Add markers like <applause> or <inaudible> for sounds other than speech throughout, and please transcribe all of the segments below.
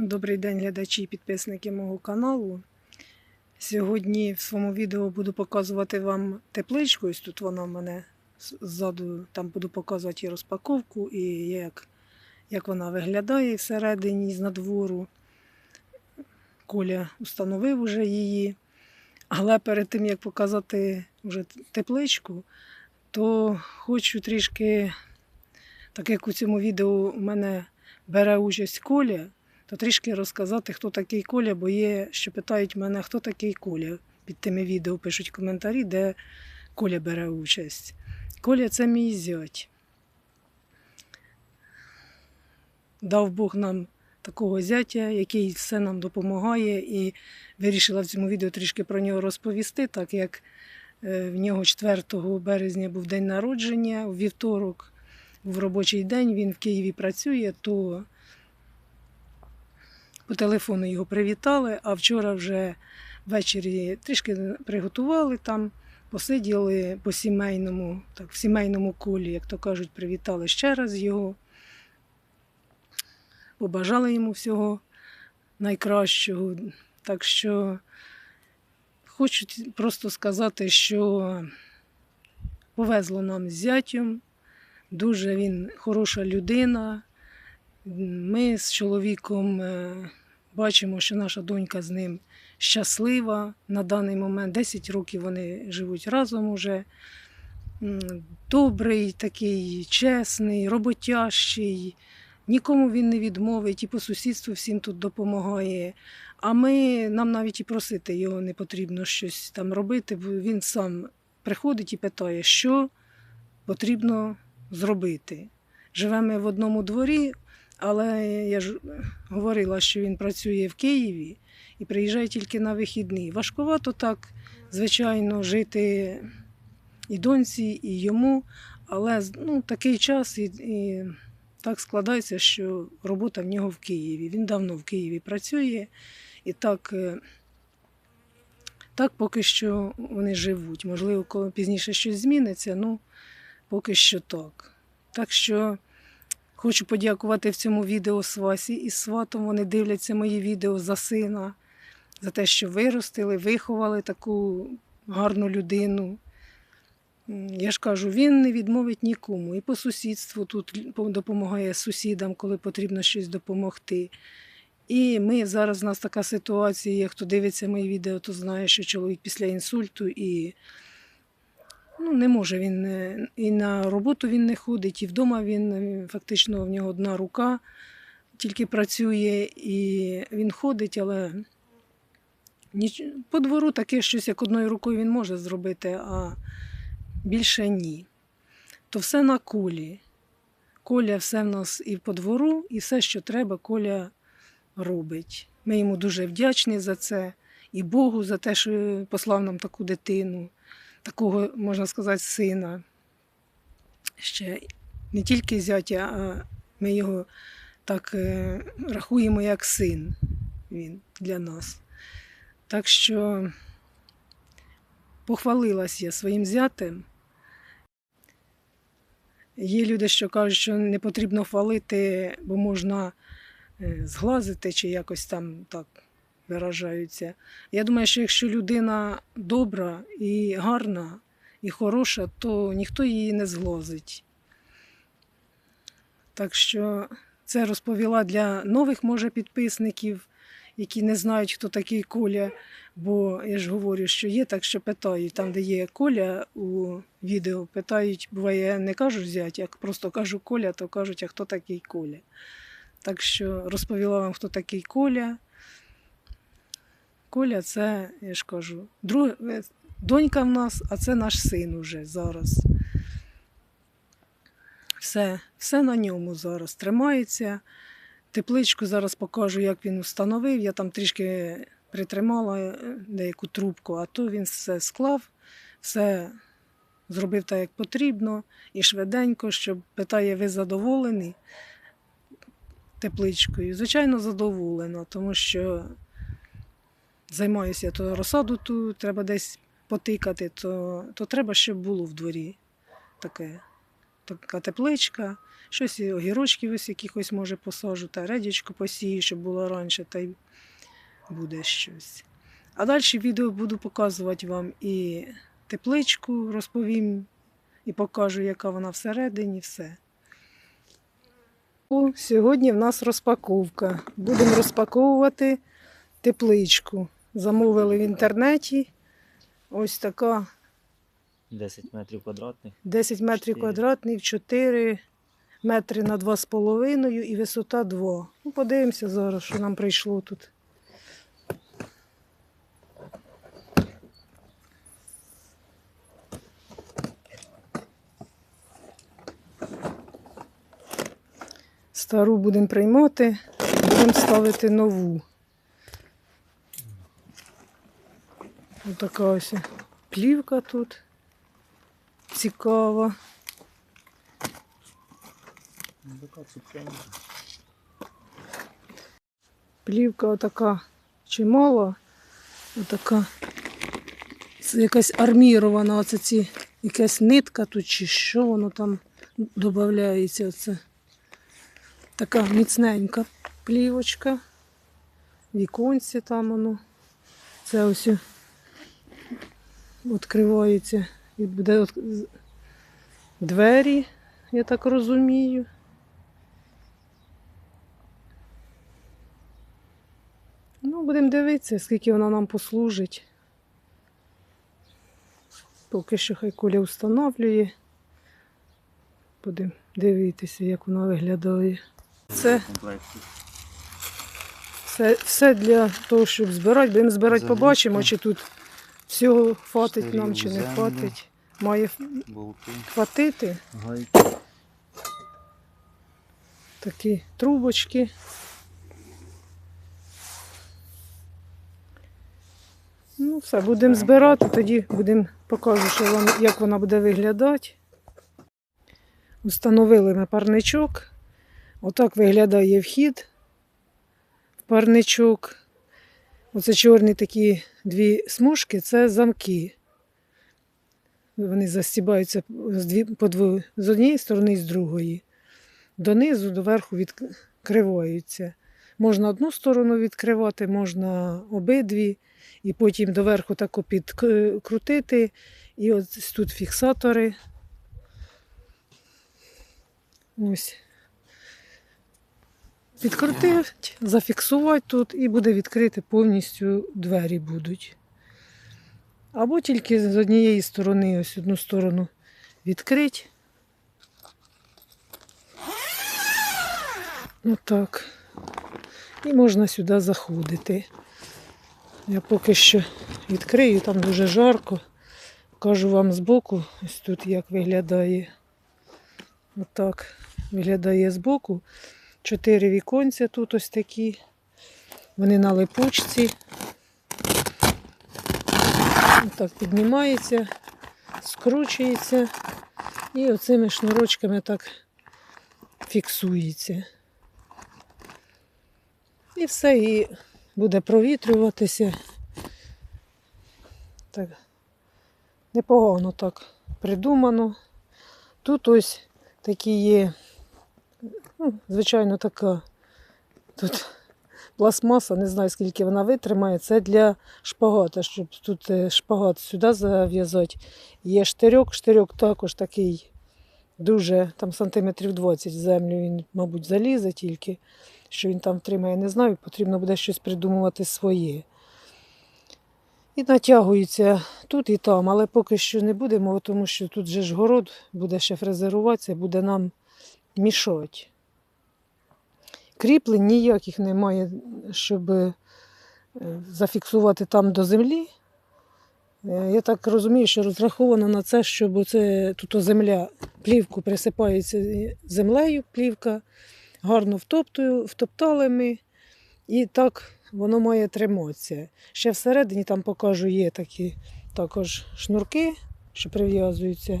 Добрий день, глядачі і підписники мого каналу. Сьогодні в своєму відео буду показувати вам тепличку. Ось тут вона в мене ззаду, там буду показувати і розпаковку, і як, як вона виглядає всередині з надвору. Коля установив уже її. Але перед тим як показати вже тепличку, то хочу трішки, так як у цьому відео у мене бере участь Коля, то трішки розказати, хто такий Коля, бо є, що питають мене, хто такий Коля. Під тими відео пишуть коментарі, де Коля бере участь. Коля це мій зять. Дав Бог нам такого зятя, який все нам допомагає, і вирішила в цьому відео трішки про нього розповісти, так як е, в нього 4 березня був день народження, у вівторок був робочий день, він в Києві працює, то по телефону його привітали, а вчора вже ввечері трішки приготували там, посиділи по сімейному, так, в сімейному колі, як то кажуть, привітали ще раз його, побажали йому всього найкращого. Так що хочу просто сказати, що повезло нам з зятем, дуже він хороша людина. Ми з чоловіком е, бачимо, що наша донька з ним щаслива на даний момент. 10 років вони живуть разом уже. Добрий, такий, чесний, роботящий. Нікому він не відмовить і по сусідству всім тут допомагає. А ми нам навіть і просити його не потрібно щось там робити, бо він сам приходить і питає, що потрібно зробити. Живемо в одному дворі, але я ж говорила, що він працює в Києві і приїжджає тільки на вихідні. Важкувато так, звичайно, жити і доньці, і йому, але ну, такий час і, і так складається, що робота в нього в Києві. Він давно в Києві працює, і так, е, так поки що вони живуть. Можливо, коли пізніше щось зміниться, ну поки що так. Так що хочу подякувати в цьому відео Свасі і сватом. Вони дивляться мої відео за сина, за те, що виростили, виховали таку гарну людину. Я ж кажу, він не відмовить нікому. І по сусідству тут допомагає сусідам, коли потрібно щось допомогти. І ми зараз у нас така ситуація, хто дивиться мої відео, то знає, що чоловік після інсульту і ну, не може він е, і на роботу він не ходить, і вдома він е, фактично в нього одна рука тільки працює, і він ходить, але ніч... по двору таке щось, як одною рукою він може зробити, а більше ні. То все на колі. Коля все в нас і по двору, і все, що треба, Коля робить. Ми йому дуже вдячні за це, і Богу за те, що послав нам таку дитину, такого, можна сказати, сина. Ще не тільки зятя, а ми його так е, рахуємо як син він для нас. Так що похвалилась я своїм зятем. Є люди, що кажуть, що не потрібно хвалити, бо можна е, зглазити чи якось там так виражаються. Я думаю, що якщо людина добра і гарна, і хороша, то ніхто її не зглазить. Так що це розповіла для нових, може, підписників, які не знають, хто такий Коля. Бо я ж говорю, що є так, що питають, там, де є Коля у відео, питають, буває, я не кажу зять, як просто кажу Коля, то кажуть, а хто такий Коля. Так що розповіла вам, хто такий Коля. Коля це, я ж кажу, друг... е, донька в нас, а це наш син уже зараз. Все, все на ньому зараз тримається. Тепличку зараз покажу, як він встановив. Я там трішки притримала е, деяку трубку, а то він все склав, все зробив так, як потрібно, і швиденько, щоб питає, ви задоволені тепличкою. Звичайно, задоволена, тому що займаюся то розсаду ту, треба десь потикати, то, то треба, щоб було в дворі таке. така тепличка, щось і огірочків ось якихось може посажу, та редічку посію, щоб було раніше, та й буде щось. А далі відео буду показувати вам і тепличку, розповім і покажу, яка вона всередині, все. Сьогодні в нас розпаковка. Будемо розпаковувати тепличку. Замовили в інтернеті. Ось така 10 метрів квадратних. 10 метрів Чотири. квадратних, 4 метри на 2,5 і висота 2. Ну, подивимося зараз, що нам прийшло тут. Стару будемо приймати, будемо ставити нову. Така ось плівка тут цікава. Ну. Плівка отака чимала, отака. Якась армірована, оце ці якась нитка тут, чи що воно там додається. Оце. Така міцненька плівочка. Віконці там воно. Це ось відкривається і буде двері, я так розумію. Ну, будемо дивитися, скільки вона нам послужить. Поки що хай Коля встановлює. Будемо дивитися, як вона виглядає. Це все, все для того, щоб збирати. Будемо збирати, побачимо, чи тут всього хватить нам, чи не хватить. Має Болти. хватити Гайки. такі трубочки. Ну, все, будемо збирати, тоді будемо вам, як вона буде виглядати. Установили ми парничок. Отак виглядає вхід в парничок. Оце чорні такі дві смужки це замки. Вони застібаються по дві, з однієї сторони і з другої. Донизу, доверху відкриваються. Можна одну сторону відкривати, можна обидві, і потім доверху тако підкрутити. І ось тут фіксатори. Ось. Підкрутити, зафіксувати тут і буде відкрити повністю двері будуть. Або тільки з однієї сторони, ось одну сторону відкрити. Отак. І можна сюди заходити. Я поки що відкрию, там дуже жарко. Покажу вам збоку, ось тут як виглядає. Отак виглядає збоку. Чотири віконця тут ось такі. Вони на липучці. Отак піднімається, скручується і оцими шнурочками так фіксується. І все, і буде провітрюватися. Так, непогано так придумано. Тут ось такі є, ну, звичайно, така тут пластмаса, не знаю, скільки вона витримає. Це для шпагата, щоб тут е, шпагат сюди зав'язати. Є штирьок, штирьок також такий дуже, там сантиметрів 20 в землю він, мабуть, залізе тільки. Що він там тримає, не знаю, потрібно буде щось придумувати своє. І натягується тут і там, але поки що не будемо, тому що тут же ж город буде ще фрезеруватися, буде нам мішати. Кріплень ніяких немає, щоб е, зафіксувати там до землі. Е, Я так розумію, що розраховано на це, щоб оце, тут земля, плівку присипається землею, плівка гарно втоптую, втоптали ми, і так воно має триматися. Ще всередині там покажу, є такі також шнурки, що прив'язуються,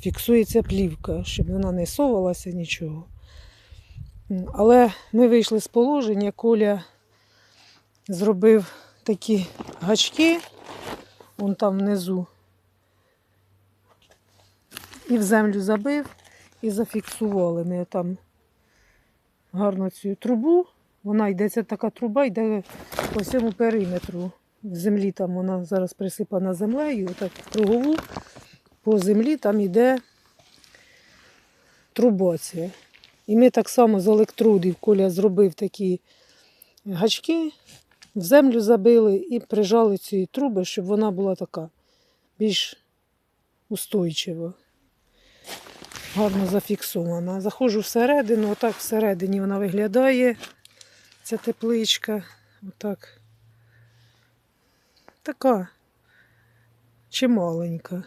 фіксується плівка, щоб вона не совалася нічого. Але ми вийшли з положення, Коля зробив такі гачки, вон там внизу, і в землю забив. і зафіксували ми там гарно цю трубу. Вона йде, це така труба, йде по всьому периметру. В землі там вона зараз присипана землею, так кругову. По землі там йде трубація. І ми так само з електродів Коля зробив такі гачки, в землю забили і прижали ці труби, щоб вона була така більш устойчива. Гарно зафіксована. Заходжу всередину, отак всередині вона виглядає, ця тепличка. Отак. Така чималенька.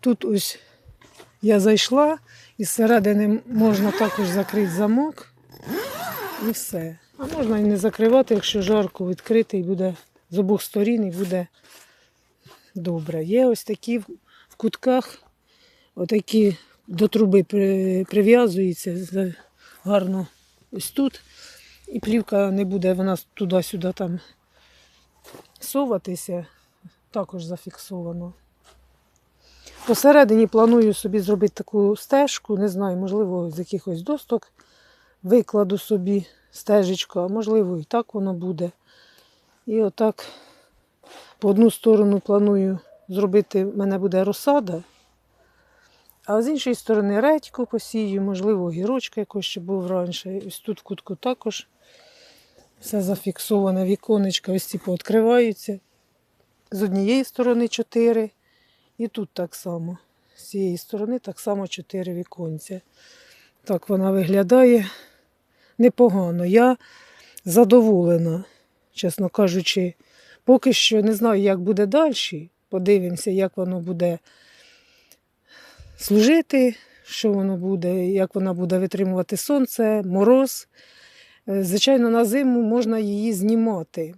Тут ось я зайшла, і зсередини можна також закрити замок і все. А можна і не закривати, якщо жарко відкритий буде з обох сторін і буде добре. Є ось такі в кутках, отакі до труби при- прив'язуються гарно ось тут. І плівка не буде вона туди-сюди там соватися, також зафіксовано. Посередині планую собі зробити таку стежку, не знаю, можливо, з якихось досток викладу собі стежечку, а можливо і так воно буде. І отак по одну сторону планую зробити, в мене буде розсада, а з іншої сторони редьку посію, можливо, гірочка якось ще був раніше. Ось тут в кутку також все зафіксоване, віконечка ось ці пооткриваються. З однієї сторони чотири, і тут так само. З цієї сторони так само чотири віконця. Так вона виглядає непогано. Я задоволена, чесно кажучи. Поки що не знаю, як буде далі. Подивимося, як воно буде служити, що воно буде, як вона буде витримувати сонце, мороз. Е, Звичайно, на зиму можна її знімати.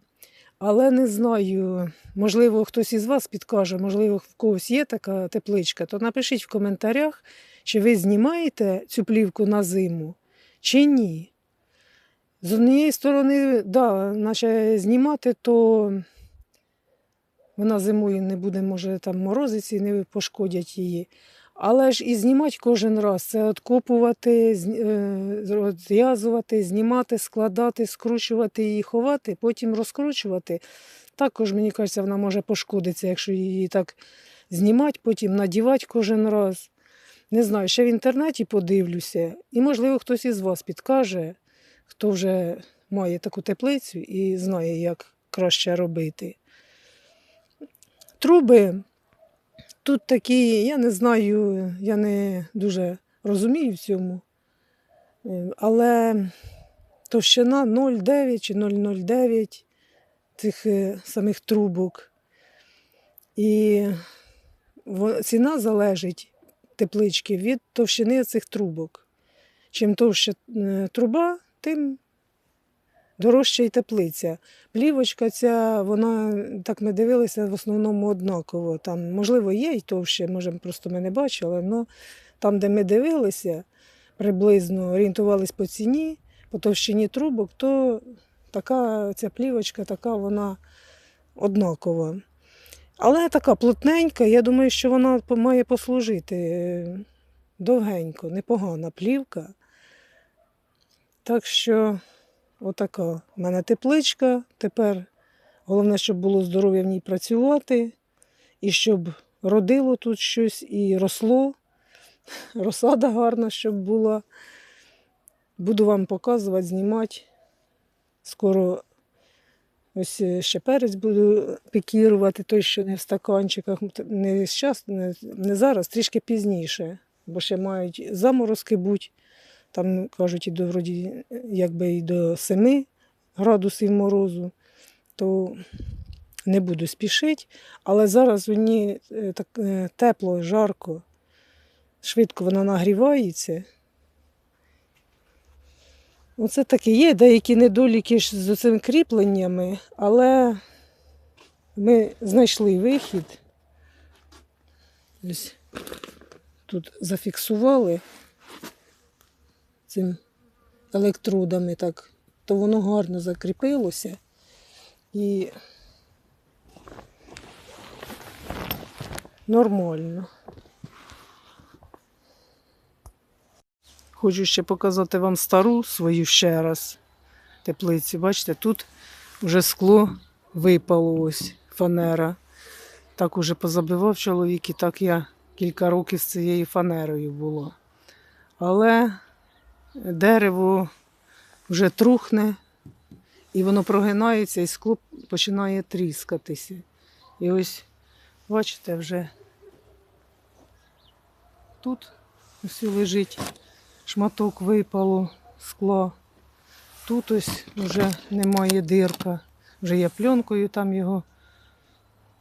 Але не знаю, можливо, хтось із вас підкаже, можливо, в когось є така тепличка, то напишіть в коментарях, чи ви знімаєте цю плівку на зиму, чи ні. З однієї сторони, да, наче знімати, то вона зимою не буде, може, там морозиці, не пошкодять її. Але ж і знімати кожен раз це откопувати, е, розв'язувати, знімати, складати, скручувати її, ховати, потім розкручувати. Також, мені кажеться, вона може пошкодитися, якщо її так знімати, потім надівати кожен раз. Не знаю, ще в інтернеті подивлюся. І, можливо, хтось із вас підкаже, хто вже має таку теплицю і знає, як краще робити. Труби тут такі, я не знаю, я не дуже розумію в цьому. Е, Але товщина 0,9 чи 0,09 цих е, самих трубок. І ціна залежить теплички від товщини цих трубок. Чим товща е, труба, тим дорожча і теплиця. Плівочка ця, вона, так ми дивилися, в основному однаково. Там, можливо, є й товще, може, просто ми не бачили, але там, де ми дивилися, приблизно орієнтувались по ціні, по товщині трубок, то така ця плівочка, така вона однакова. Але така плотненька, я думаю, що вона має послужити е, довгенько, непогана плівка. Так що, отака в мене тепличка. Тепер головне, щоб було здоров'я в ній працювати, і щоб родило тут щось і росло. <laughs> Розсада гарна, щоб була. Буду вам показувати, знімати. Скоро ось е, ще перець буду пікірувати, той, що не в стаканчиках, не, щас, не, зараз, трішки пізніше, бо ще мають заморозки бути. Там кажуть, і до вроді, якби і до 7 градусів морозу, то не буду спішити. Але зараз мені е, так е, тепло, жарко, швидко вона нагрівається. Оце таке є деякі недоліки з цими кріпленнями, але ми знайшли вихід. Ось тут зафіксували цим електродами, так, то воно гарно закріпилося і нормально. Хочу ще показати вам стару свою ще раз теплицю. Бачите, тут вже скло випало ось фанера. Так уже позабивав чоловік, і так я кілька років з цією фанерою було. Але дерево вже трухне, і воно прогинається, і скло починає тріскатися. І ось, бачите, вже тут ось лежить шматок випало скла. Тут ось вже немає дирка. Вже я пленкою там його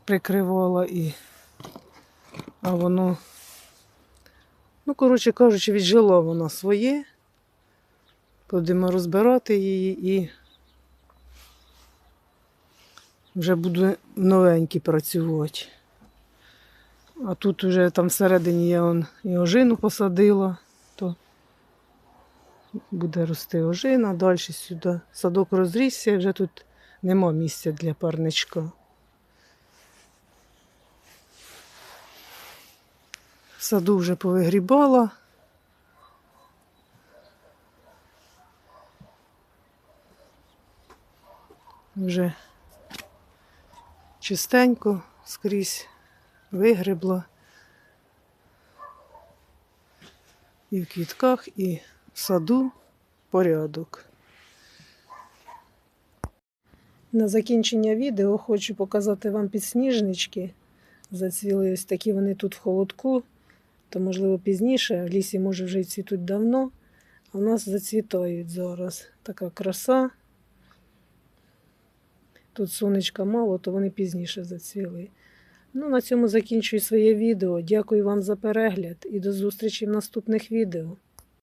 прикривала і. А воно, ну, коротше кажучи, віджила вона своє. Будемо розбирати її і вже буду новенькі працювати. А тут вже там всередині я он і ожину посадила, то буде рости ожина, далі сюди. Садок розрісся, вже тут нема місця для парничка. В саду вже повигрібала. Вже чистенько скрізь вигребла. І в квітках, і в саду порядок. На закінчення відео хочу показати вам підсніжнички. Зацвіли ось такі вони тут в холодку, то можливо пізніше. В лісі може вже й цвітуть давно, а в нас зацвітають зараз. Така краса. Тут сонечка мало, то вони пізніше зацвіли. Ну, на цьому закінчую своє відео. Дякую вам за перегляд і до зустрічі в наступних відео.